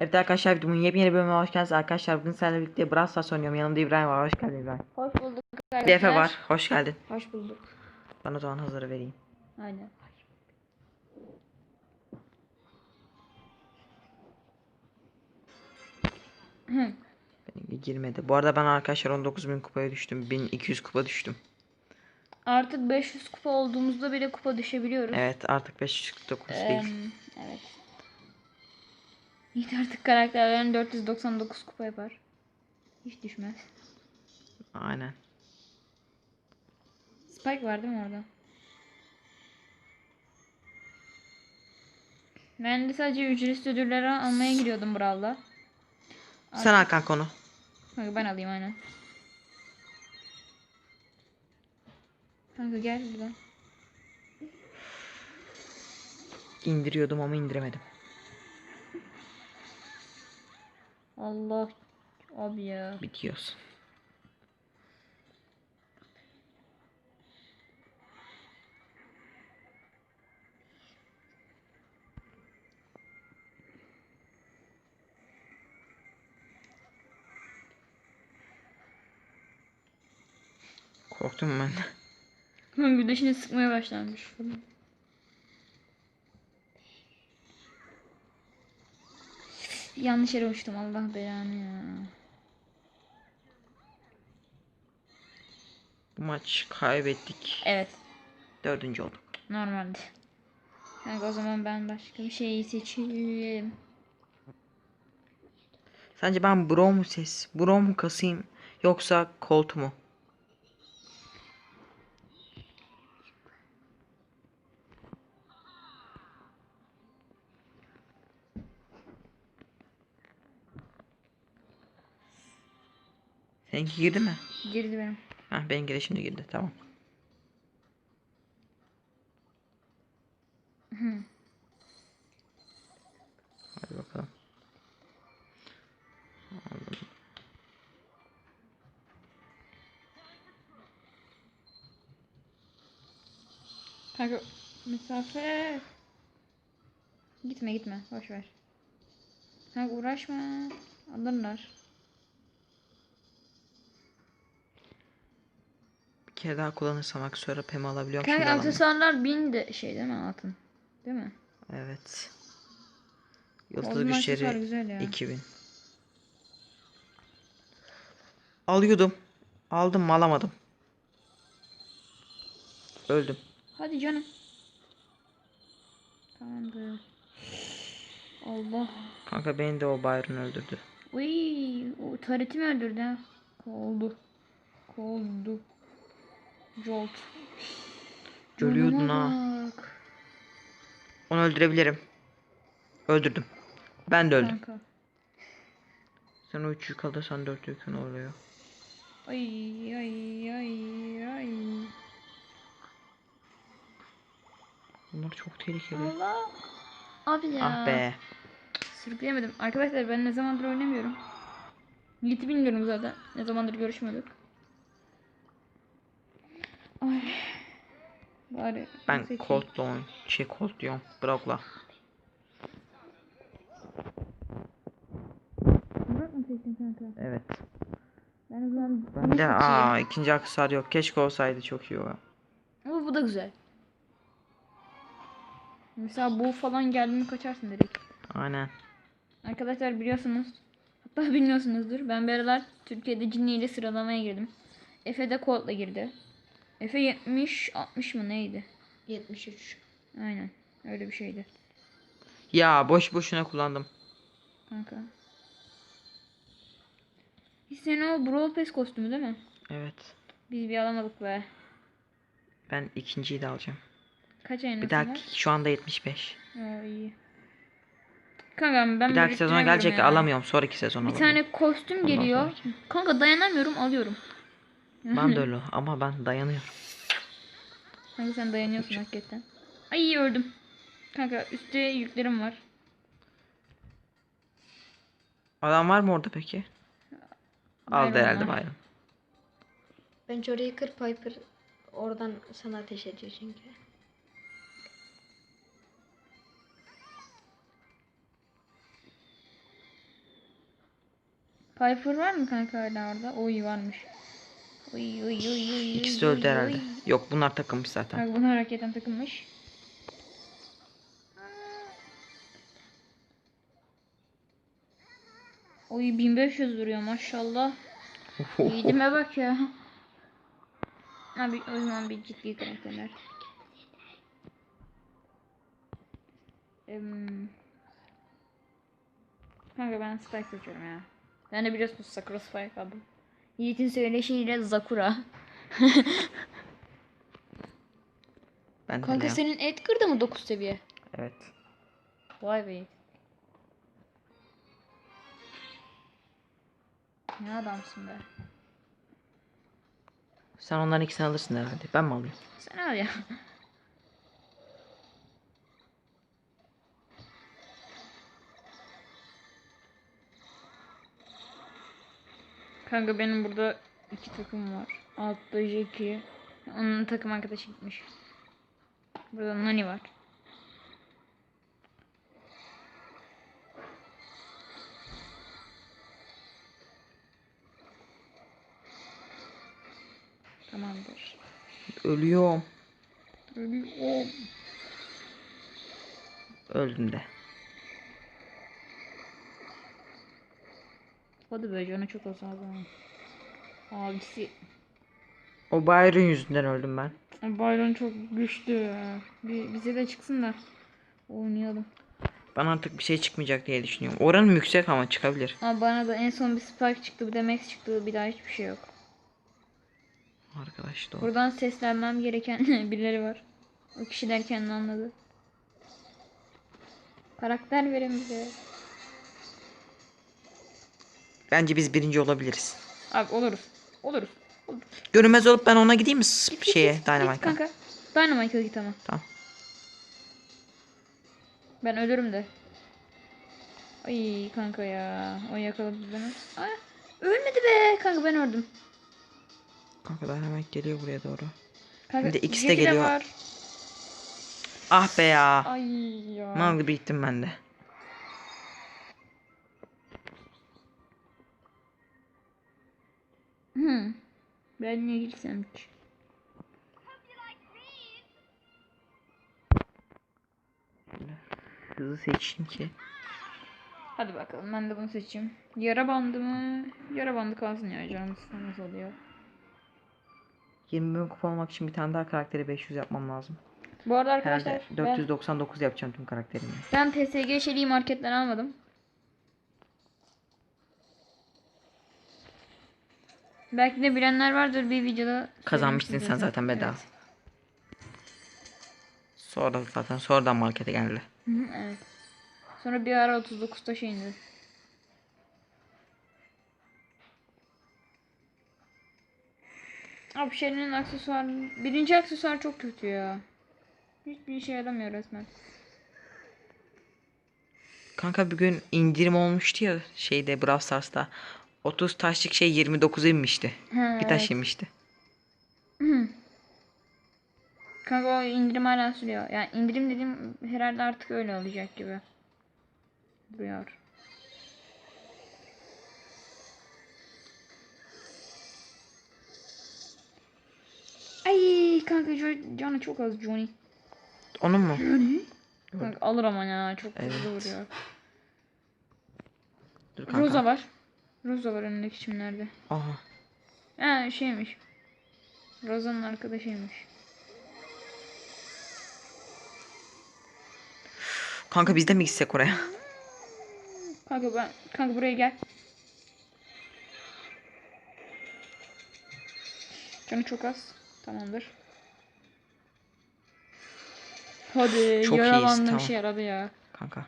Evet arkadaşlar videomun yepyeni bölümüne hoş geldiniz. Arkadaşlar bugün sizlerle birlikte Brawl Stars oynuyorum. Yanımda İbrahim var. Hoş geldin İbrahim. Hoş bulduk arkadaşlar. Efe var. Hoş geldin. Hoş bulduk. Bana zaman hazırı vereyim. Aynen. Benimki girmedi. Bu arada ben arkadaşlar 19.000 kupaya düştüm. 1200 kupa düştüm. Artık 500 kupa olduğumuzda bile kupa düşebiliyoruz. Evet artık 549 Eee, değil. evet. Yiğit artık karakterlerin 499 kupa yapar. Hiç düşmez. Aynen. Spike var değil mi orada? Ben de sadece ücretsiz ödülleri almaya giriyordum Brawl'la. Sen konu. Kanka ben alayım aynen. Kanka gel buradan. İndiriyordum ama indiremedim. Allah abi ya. Bitiyoruz. Korktum ben. Kanka güneşini sıkmaya başlamış. Yanlış yere uçtum Allah belanı ya. Bu maç kaybettik. Evet Dördüncü olduk. normalde. Kanka o zaman ben başka bir şey seçeyim. Sence ben bro mu ses? Bro mu kasayım yoksa Colt mu? Seninki girdi mi? Girdi benim. Heh, benimki de şimdi girdi. Tamam. Hadi bakalım. Aldım. Kanka mesafe. Gitme gitme boş ver. Kanka uğraşma. Alırlar. Kere daha kullanırsam aksiyonu pemi alabiliyorum. Kanka Şimdi aksesuarlar bin de şey değil mi altın? Değil mi? Evet. Yıldız güçleri güzel ya. 2000. Alıyordum. Aldım mı alamadım. Öldüm. Hadi canım. Tamamdır. Allah. Kanka beni de o Byron öldürdü. Uy, o tareti mi öldürdü ha? Koldu. Jolt. Canıma ha. Onu öldürebilirim. Öldürdüm. Ben de öldüm. Kanka. Sen o 3 yük alırsan 4 yükün oluyor. Ay ay ay ay. Bunlar çok tehlikeli. Allah. Abi ya. Ah be. Sürükleyemedim. Arkadaşlar ben ne zamandır oynamıyorum. Yiğit'i bilmiyorum zaten. Ne zamandır görüşmüyorduk. Bari Ben seçeyim. Colt'la oyun. Şey Colt diyorum. Brock'la. Burak mı seçtin kanka? Evet. Ben o zaman Ben de aa ikinci aksesuar yok. Keşke olsaydı çok iyi o. Ama bu da güzel. Mesela bu falan geldiğinde kaçarsın direkt. Aynen. Arkadaşlar biliyorsunuz. Hatta bilmiyorsunuzdur. Ben bir aralar Türkiye'de Cinli ile sıralamaya girdim. Efe de Colt'la girdi. Efe 70 60 mı neydi? 73. Aynen. Öyle bir şeydi. Ya boş boşuna kullandım. Kanka. Senin o Brawl Pass kostümü değil mi? Evet. Biz bir alamadık be. Ben ikinciyi de alacağım. Kaç ayın Bir dahaki şu anda 75. Oo, iyi. Kanka ben Bir dahaki sezona biriktiremiyorum gelecek ya. alamıyorum. Sonraki sezon Bir tane kostüm Ondan geliyor. sonraki. Kanka dayanamıyorum alıyorum. Ben de öyle ama ben dayanıyorum. Kanka sen dayanıyorsun hakikaten. Ay öldüm. Kanka üstte yüklerim var. Adam var mı orada peki? Aldı Byron herhalde var. Byron. Bence orayı kır Piper oradan sana ateş ediyor çünkü. Piper var mı kanka hala orada? Oy varmış. Oy oy oy oy. İkisi oy, öldü herhalde. Yok bunlar takılmış zaten. Kanka bunlar hareketten takılmış. Oy 1500 duruyor maşallah. Yiğidime bak ya. Abi o zaman bir ciddi karakterler. Em, Kanka ben Spike seçiyorum ya. Ben de biliyorsunuz Sakura Spike aldım. Yiğit'in söyleşiyle Zakura. ben de Kanka Leon. senin Edgar'da mı 9 seviye? Evet. Vay be. Ne adamsın be. Sen onların ikisini alırsın herhalde. Ben mi alayım? Sen al ya. Kanka benim burada iki takım var. Altta Jackie. Onun takım arkadaşı gitmiş. Burada Nani var. Tamamdır. Ölüyorum. Ölüyorum. Öldüm de. Hadi be canı çok azaldı. Abisi. O Byron yüzünden öldüm ben. Byron çok güçlü. Bir, bize de çıksın da oynayalım. Bana artık bir şey çıkmayacak diye düşünüyorum. Oranım yüksek ama çıkabilir. Ama bana da en son bir Spike çıktı, bir de Max çıktı. Bir daha hiçbir şey yok. Arkadaş da o. Buradan seslenmem gereken birileri var. O kişiler kendini anladı. Karakter verin bize. Bence biz birinci olabiliriz. Abi oluruz. Oluruz. Görünmez olup ben ona gideyim mi? Git, git, Şeye, git, git Dynamite'a. kanka. Dynamite'a git ama. Tamam. Ben ölürüm de. Ay kanka ya. O yakaladı beni. Ay, ölmedi be. Kanka ben öldüm. Kanka Dynamite geliyor buraya doğru. Kanka, de ikisi de geliyor. var. Ah be ya. Ay ya. Mal gibi gittim ben de. Ben niye gitsem ki? Hızlı seçeyim ki. Hadi bakalım ben de bunu seçeyim. Yara bandı mı? Yara bandı kalsın ya canım nasıl oluyor. 20 bin kupa olmak için bir tane daha karakteri 500 yapmam lazım. Bu arada arkadaşlar Herhalde ben, 499 yapacağım tüm karakterimi. ben TSG Şeli'yi marketten almadım. Belki de bilenler vardır bir videoda. Kazanmıştın sen zaten bedava. Evet. Sonra zaten sonradan markete geldi. Hı hı, evet. Sonra bir ara 39 taşı indi. Abi Shelly'nin aksesuar birinci aksesuar çok kötü ya. Hiçbir işe yaramıyor resmen. Kanka bir gün indirim olmuştu ya şeyde Brawl Stars'ta. 30 taşlık şey 29 inmişti. Ha, Bir taş evet. inmişti. Kanka o indirim hala sürüyor. Yani indirim dedim herhalde artık öyle olacak gibi. Duruyor. Ay kanka canı çok az Johnny. Onun mu? Kanka alır ama ya çok hızlı Evet. vuruyor. Dur kanka. Rosa var. Rosa var önündeki çimlerde. Aha. Ha şeymiş. Rosa'nın arkadaşıymış. Kanka biz de mi gitsek oraya? Kanka ben kanka buraya gel. Canı çok az. Tamamdır. Hadi Çok yara iyiyiz, tamam. işe yaradı ya. Kanka.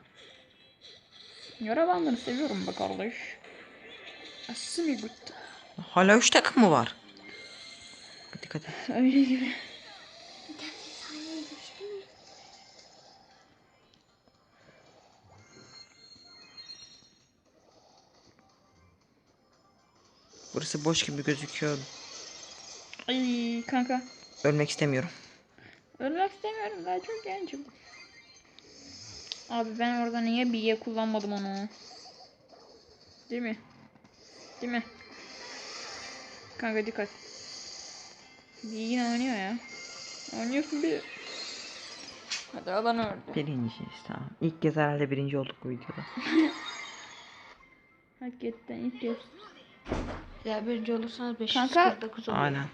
Yara bandını seviyorum be kardeş. Asimi gut. Hala 3 takım mı var? Dikkat et. Öyle gibi. Burası boş gibi gözüküyor. Ay kanka. Ölmek istemiyorum. Ölmek istemiyorum daha çok gencim. Abi ben orada niye bilye kullanmadım onu? Değil mi? Değil mi? Kanka dikkat. Bir yine oynuyor ya. Oynuyorsun bir. Hadi alan öldü. Birinciyiz tamam. İlk kez herhalde birinci olduk bu videoda. Hakikaten ilk kez. Ya birinci olursanız Kanka. 549 olur. Aynen.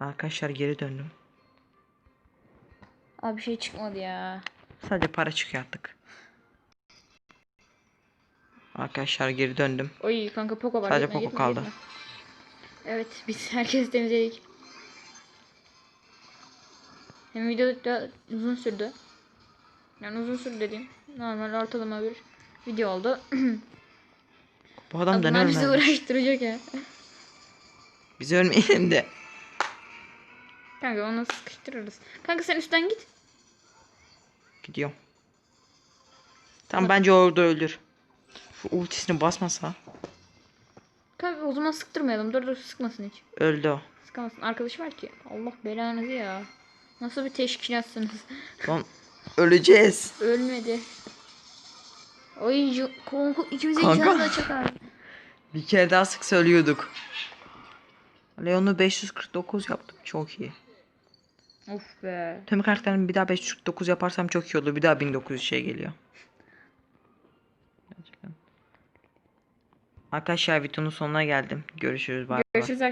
Arkadaşlar geri döndüm. Abi bir şey çıkmadı ya. Sadece para çıkıyor artık. Arkadaşlar geri döndüm. Oy kanka Poco var. Sadece gitme, Poco gitme, kaldı. gitme. Evet biz herkes temizledik. Hem video da uzun sürdü. Yani uzun sürdü dediğim. Normal ortalama bir video oldu. Bu adam da ne bizi uğraştıracak ya. Biz ölmeyelim de. Kanka onu sıkıştırırız. Kanka sen üstten git. Gidiyorum. Tam bence orada öldür. Şu ultisini basmasa Kanka o zaman sıktırmayalım. Dur dur sıkmasın hiç. öldü o. Sıkamasın. Arkadaş var ki. Allah belanızı ya. Nasıl bir teşkilatsınız? Lan öleceğiz. Ölmedi. Oy yo- kanka ikimize Kanka. can da çakar. Bir kere daha sık söylüyorduk. Leon'u 549 yaptım. Çok iyi. Of be. Tüm karakterimi bir daha 549 yaparsam çok iyi olur. Bir daha 1900 şey geliyor. Arkadaşlar videonun sonuna geldim. Görüşürüz. Bay bay.